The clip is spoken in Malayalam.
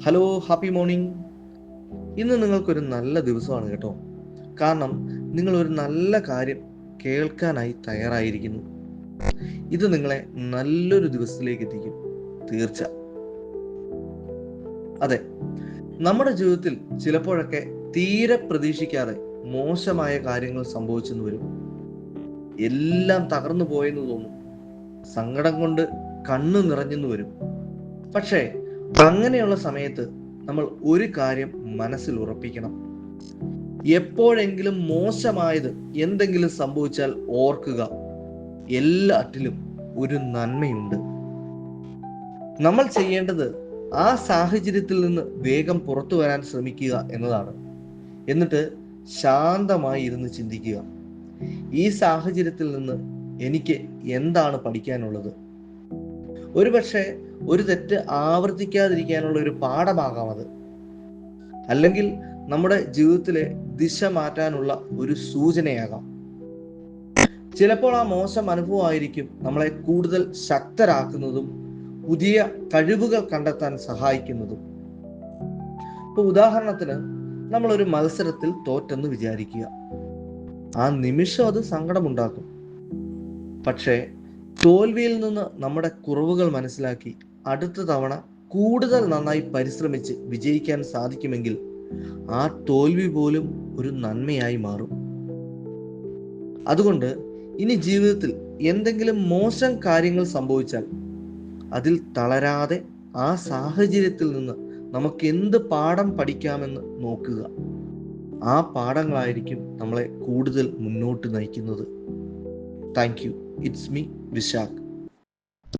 ഹലോ ഹാപ്പി മോർണിംഗ് ഇന്ന് നിങ്ങൾക്കൊരു നല്ല ദിവസമാണ് കേട്ടോ. കാരണം നിങ്ങൾ ഒരു നല്ല കാര്യം കേൾക്കാനായി തയ്യാറായിരിക്കുന്നു. ഇത് നിങ്ങളെ നല്ലൊരു ദിവസത്തിലേക്ക് എത്തിക്കും. തീർച്ച. അതെ നമ്മുടെ ജീവിതത്തിൽ ചിലപ്പോഴൊക്കെ തീരെ പ്രതീക്ഷിക്കാതെ മോശമായ കാര്യങ്ങൾ സംഭവിച്ചെന്ന് വരും. എല്ലാം തകർന്നു പോയെന്ന് തോന്നും. സങ്കടം കൊണ്ട് കണ്ണു നിറഞ്ഞെന്ന് വരും. പക്ഷേ അങ്ങനെയുള്ള സമയത്ത് നമ്മൾ ഒരു കാര്യം മനസ്സിൽ ഉറപ്പിക്കണം. എപ്പോഴെങ്കിലും മോശമായത് എന്തെങ്കിലും സംഭവിച്ചാൽ ഓർക്കുക. എല്ലാറ്റിലും ഒരു നന്മയുണ്ട്. നമ്മൾ ചെയ്യേണ്ടത് ആ സാഹചര്യത്തിൽ നിന്ന് വേഗം പുറത്തു വരാൻ ശ്രമിക്കുക എന്നതാണ്. എന്നിട്ട് ശാന്തമായി ഇരുന്ന് ചിന്തിക്കുക. ഈ സാഹചര്യത്തിൽ നിന്ന് എനിക്ക് എന്താണ് പഠിക്കാനുള്ളത്? ഒരുപക്ഷെ ഒരു തെറ്റ് ആവർത്തിക്കാതിരിക്കാനുള്ള ഒരു പാഠമാകാം അത്. അല്ലെങ്കിൽ നമ്മുടെ ജീവിതത്തിലെ ദിശ മാറ്റാനുള്ള ഒരു സൂചനയാകാം. ചിലപ്പോൾ ആ മോശം അനുഭവമായിരിക്കും നമ്മളെ കൂടുതൽ ശക്തരാക്കുന്നതും പുതിയ കഴിവുകൾ കണ്ടെത്താൻ സഹായിക്കുന്നതും. ഇപ്പൊ ഉദാഹരണത്തിന് നമ്മൾ ഒരു മത്സരത്തിൽ തോറ്റെന്ന് വിചാരിക്കുക. ആ നിമിഷം അത് സങ്കടമുണ്ടാക്കും. പക്ഷേ തോൽവിയിൽ നിന്ന് നമ്മുടെ കുറവുകൾ മനസ്സിലാക്കി അടുത്ത തവണ കൂടുതൽ നന്നായി പരിശ്രമിച്ച് വിജയിക്കാൻ സാധിക്കുമെങ്കിൽ ആ തോൽവി പോലും ഒരു നന്മയായി മാറും. അതുകൊണ്ട് ഇനി ജീവിതത്തിൽ എന്തെങ്കിലും മോശം കാര്യങ്ങൾ സംഭവിച്ചാൽ അതിൽ തളരാതെ ആ സാഹചര്യത്തിൽ നിന്ന് നമുക്ക് എന്ത് പാഠം പഠിക്കാമെന്ന് നോക്കുക. ആ പാഠങ്ങളായിരിക്കും നമ്മളെ കൂടുതൽ മുന്നോട്ട് നയിക്കുന്നത്. Thank you. It's me. Vişak